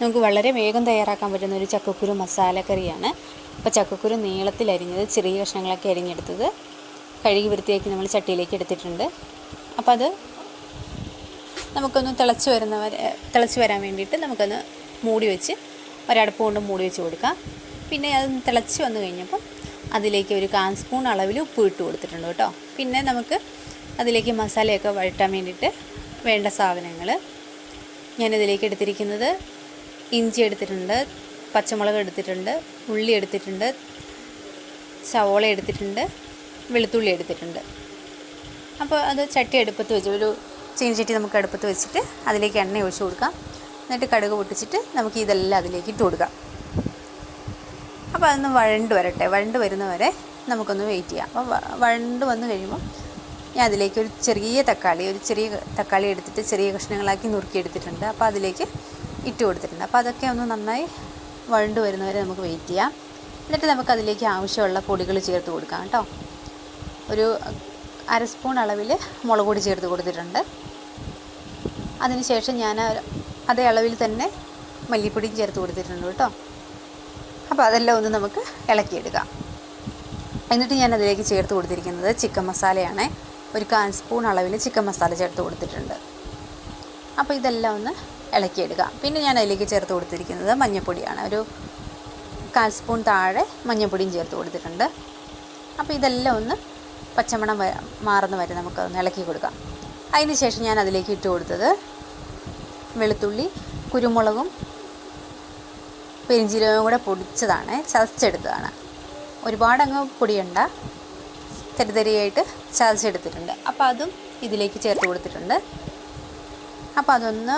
നമുക്ക് വളരെ വേഗം തയ്യാറാക്കാൻ പറ്റുന്ന ഒരു ചക്കക്കുരു മസാലക്കറിയാണ്. അപ്പോൾ ചക്കക്കുരു നീളത്തിൽ അരിഞ്ഞത് ചെറിയ കഷ്ണങ്ങളൊക്കെ അരിഞ്ഞെടുത്തത്. കഴുകി വൃത്തിയാക്കി നമ്മൾ ചട്ടിയിലേക്ക് എടുത്തിട്ടുണ്ട്. അപ്പോൾ അത് നമുക്കൊന്ന് തിളച്ച് വരുന്ന വരെ തിളച്ച് വരാൻ വേണ്ടിയിട്ട് നമുക്കൊന്ന് മൂടി വെച്ച് ഒരടുപ്പ് കൊണ്ട് മൂടി വെച്ച് കൊടുക്കാം. പിന്നെ അത് തിളച്ച് വന്നു കഴിഞ്ഞപ്പം അതിലേക്ക് ഒരു കാൻ സ്പൂൺ അളവിൽ ഉപ്പ് ഇട്ട് കൊടുത്തിട്ടുണ്ട് കേട്ടോ. പിന്നെ നമുക്ക് അതിലേക്ക് മസാലയൊക്കെ വഴറ്റാൻ വേണ്ടിയിട്ട് വേണ്ട സാധനങ്ങൾ ഞാനിതിലേക്ക് എടുത്തിരിക്കുന്നത് ഇഞ്ചി എടുത്തിട്ടുണ്ട് പച്ചമുളക് എടുത്തിട്ടുണ്ട് ഉള്ളി എടുത്തിട്ടുണ്ട് സവോള എടുത്തിട്ടുണ്ട് വെളുത്തുള്ളി എടുത്തിട്ടുണ്ട്. അപ്പോൾ അത് ചട്ടി അടുപ്പത്ത് വെച്ച് ഒരു ചീനച്ചട്ടി നമുക്ക് അടുപ്പത്ത് വെച്ചിട്ട് അതിലേക്ക് എണ്ണ ഒഴിച്ച് കൊടുക്കാം. എന്നിട്ട് കടുക് പൊട്ടിച്ചിട്ട് നമുക്ക് ഇതെല്ലാം അതിലേക്ക് ഇട്ട് കൊടുക്കാം. അപ്പോൾ അതൊന്ന് വഴണ്ട് വരട്ടെ. വഴണ്ട് വരുന്നവരെ നമുക്കൊന്ന് വെയിറ്റ് ചെയ്യാം. അപ്പോൾ വഴണ്ട് വന്നു കഴിയുമ്പോൾ ഞാൻ അതിലേക്ക് ഒരു ചെറിയ തക്കാളി ഒരു ചെറിയ തക്കാളി എടുത്തിട്ട് ചെറിയ കഷ്ണങ്ങളാക്കി നുറുക്കി എടുത്തിട്ടുണ്ട്. അപ്പോൾ അതിലേക്ക് ഇട്ട് കൊടുത്തിട്ടുണ്ട്. അപ്പോൾ അതൊക്കെ ഒന്ന് നന്നായി വഴണ്ട് വരുന്നവരെ നമുക്ക് വെയിറ്റ് ചെയ്യാം. എന്നിട്ട് നമുക്ക് അതിലേക്ക് ആവശ്യമുള്ള പൊടികൾ ചേർത്ത് കൊടുക്കാം കേട്ടോ. ഒരു അര സ്പൂൺ അളവിൽ മുളക് പൊടി ചേർത്ത് കൊടുത്തിട്ടുണ്ട്. അതിനുശേഷം ഞാൻ അതേ അളവിൽ തന്നെ മല്ലിപ്പൊടിയും ചേർത്ത് കൊടുത്തിട്ടുണ്ട് കേട്ടോ. അപ്പോൾ അതെല്ലാം ഒന്ന് നമുക്ക് ഇളക്കിയെടുക്കാം. എന്നിട്ട് ഞാൻ അതിലേക്ക് ചേർത്ത് കൊടുത്തിരിക്കുന്നത് ചിക്കൻ മസാലയാണ്. ഒരു കാൽ സ്പൂൺ അളവിൽ ചിക്കൻ മസാല ചേർത്ത് കൊടുത്തിട്ടുണ്ട്. അപ്പോൾ ഇതെല്ലാം ഒന്ന് ഇളക്കിയെടുക്കാം പിന്നെ ഞാൻ അതിലേക്ക് ചേർത്ത് കൊടുത്തിരിക്കുന്നത് മഞ്ഞൾപ്പൊടിയാണ് ഒരു കാൽ സ്പൂൺ താഴെ മഞ്ഞൾപ്പൊടിയും ചേർത്ത് കൊടുത്തിട്ടുണ്ട്. അപ്പോൾ ഇതെല്ലാം ഒന്ന് പച്ചമണം മാറുന്ന വരെ നമുക്കതൊന്ന് ഇളക്കി കൊടുക്കാം. അതിന് ശേഷം ഞാൻ അതിലേക്ക് ഇട്ട് കൊടുത്തത് വെളുത്തുള്ളി കുരുമുളകും പെരിഞ്ചീരകവും കൂടെ പൊടിച്ചതാണ്. ചതച്ചെടുത്തതാണ്. ഒരുപാടങ്ങ് പൊടിയുണ്ട. തരിതരിയായിട്ട് ചതച്ചെടുത്തിട്ടുണ്ട്. അപ്പോൾ അതും ഇതിലേക്ക് ചേർത്ത് കൊടുത്തിട്ടുണ്ട്. അപ്പോൾ അതൊന്ന്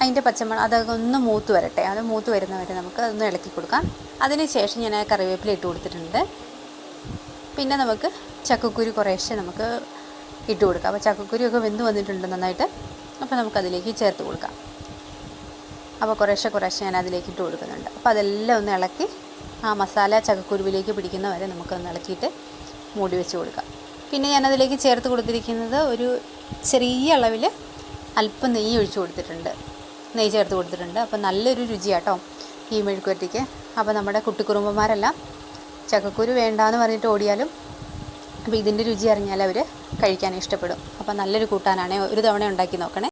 അതിന്റെ പച്ചമുളക് അതൊക്കെ ഒന്ന് മൂത്ത് വരട്ടെ. അത് മൂത്ത് വരുന്നവരെ നമുക്ക് അതൊന്ന് ഇളക്കി കൊടുക്കാം. അതിന് ശേഷം ഞാൻ കറിവേപ്പില ഇട്ട് കൊടുത്തിട്ടുണ്ട്. പിന്നെ നമുക്ക് ചക്കക്കുരു കുറേശ്ശെ നമുക്ക് ഇട്ട് കൊടുക്കാം. അപ്പോൾ ചക്കക്കുരു ഒക്കെ വെന്ത് വന്നിട്ടുണ്ട് നന്നായിട്ട്. അപ്പോൾ നമുക്കതിലേക്ക് ചേർത്ത് കൊടുക്കാം. അപ്പോൾ കുറേശ്ശെ കുറേശ്ശെ ഞാൻ അതിലേക്ക് ഇട്ട് കൊടുക്കുന്നുണ്ട്. അപ്പോൾ അതെല്ലാം ഒന്ന് ഇളക്കി ആ മസാല ചക്കക്കുരുവിലേക്ക് പിടിക്കുന്ന വരെ നമുക്കൊന്ന് ഇളക്കിയിട്ട് മൂടി വെച്ച് കൊടുക്കാം. പിന്നെ ഞാനതിലേക്ക് ചേർത്ത് കൊടുത്തിരിക്കുന്നത് ഒരു ചെറിയ അളവിൽ അല്പം നെയ്യ് ഒഴിച്ചു കൊടുത്തിട്ടുണ്ട്. നെയ്യ് ചേർത്ത് കൊടുത്തിട്ടുണ്ട്. അപ്പോൾ നല്ലൊരു രുചിയാട്ടോ ഈ മെഴുക്കുവരട്ടിക്ക്. അപ്പോൾ നമ്മുടെ കുട്ടിക്കുറുമ്പന്മാരെല്ലാം ചക്കക്കുരു വേണ്ടാന്ന് പറഞ്ഞിട്ട് ഓടിയാലും അപ്പോൾ ഇതിന്റെ രുചി അറിഞ്ഞാൽ അവർ കഴിക്കാൻ ഇഷ്ടപ്പെടും. അപ്പോൾ നല്ലൊരു കൂട്ടാനാണ് ഒരു തവണ ഉണ്ടാക്കി നോക്കണേ.